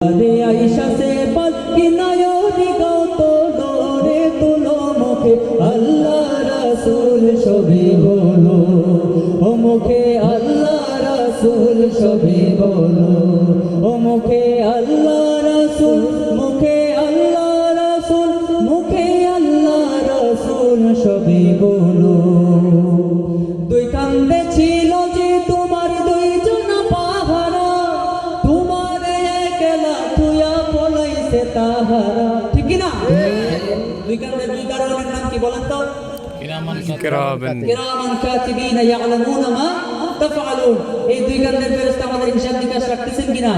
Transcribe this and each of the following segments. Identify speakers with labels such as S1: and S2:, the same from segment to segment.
S1: রে আইসা সে পালকি নয়নি গত রে তুলো মুখে? আল্লাহ রাসুল সবে বলো ও মুখে আল্লাহ রাসুল সবে বলো ও মুখে আল্লাহ রাসুল, মুখে আল্লাহ পলাইছে তাহারা। ঠিক কি না দুই কারণে দুই কারণের নাম কি বলেন তো?
S2: কিরামান
S1: কিরামান। কাতিবিনা। মা তাফআলুন। এই দুই কান্দের ফেরেশতা আমাদের হিসাব নিকাশ রাখতেছেন কিনা?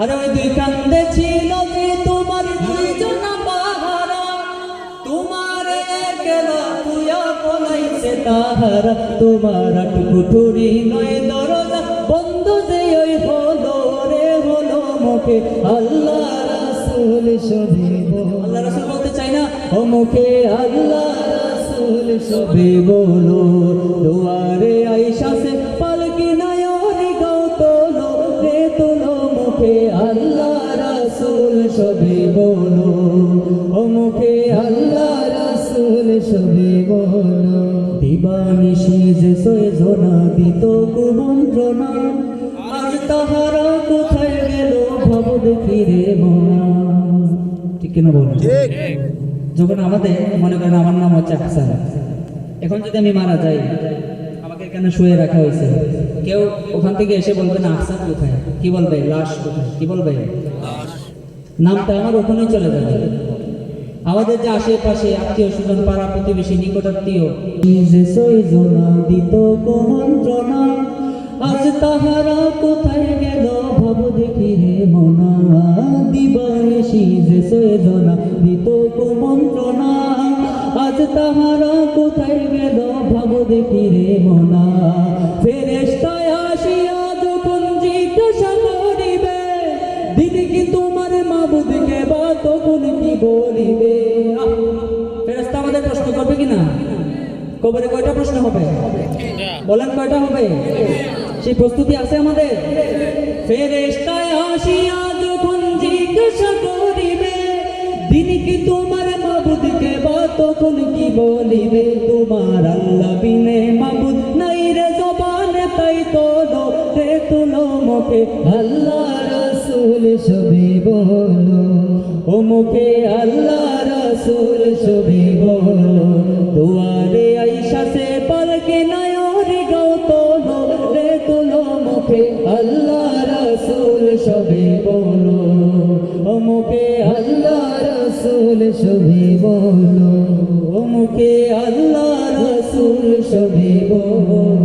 S1: আরে ওই দুই কান্দে ছিল যে তোমার দুইজন পাহারা। তোমার একলা তুয়া পলাইছে তাহারা। তোমার টুকুটুরি নয় দরজা বন্ধ যে ওই হলো রে হলো মুখে। আল্লাহ রাসূল সবে আল্লাহ রাসূল বলতে চাই না? ও মুখে আল্লাহ রাসূল সবে বলো। দুয়ারে আইসা সে পালকি নায়রি গাও তোলো রে তোলো মুখে আল্লাহ রাসূল সবে বলো। মুখে আল্লাহ রাসূল সবে বলো। দিবানিশি যে সয়ে জোনা দিত কুমন্ত্রণা। তাহারা কোথায় গেল ভাব মনা। কিনা বলুন। যখন আমাদের মনে করেন আমার নাম হচ্ছে হাসান এখন যদি আমি মারা যাই আমাকে এখানে শুয়ে রাখা হয়েছে। কেউ ওখান থেকে এসে বলবে না হাসান কোথায়? কি বলবে? লাশ কোথায়? কি বলবে? নামটা আমার ওখানেই চলে যাবে। আমাদের যে আশেপাশে আত্মীয় স্বজন পাড়া প্রতিবেশী নিকটাত্মীয় দিত আজ তাহারা কোথায় গেল? তাহারা কোথায় গেল ভাব দেখি রে মনা। ফেরেশতায় আসিয়া যখন জিজ্ঞাসা করিবে দিদি কি তোমার মাবুদকে বা তখন কি বলিবে? আহ, ফেরেশতা আমাদের প্রশ্ন করবে কি না কবরে কয়টা প্রশ্ন হবে? বলেন কয়টা হবে? সেই প্রস্তুতি আছে আমাদের? ফেরেশতায় আসিয়া যখন জিজ্ঞাসা করিবে দিদি কি তোমার মাবুদকে তখন বলিবে? তোমার আল্লাহ বিনে মাবুদ নাই রে জবানে, তাই তোলো রে তুলো মুখে। আল্লাহ রাসূল সবে বলো। ও মুখে আল্লাহ রাসূল সবে বলো। দুয়ারে আইসা সে পালকে নয়রে গাও তোলো রে তুলো মুখে। আল্লাহ সবে বলো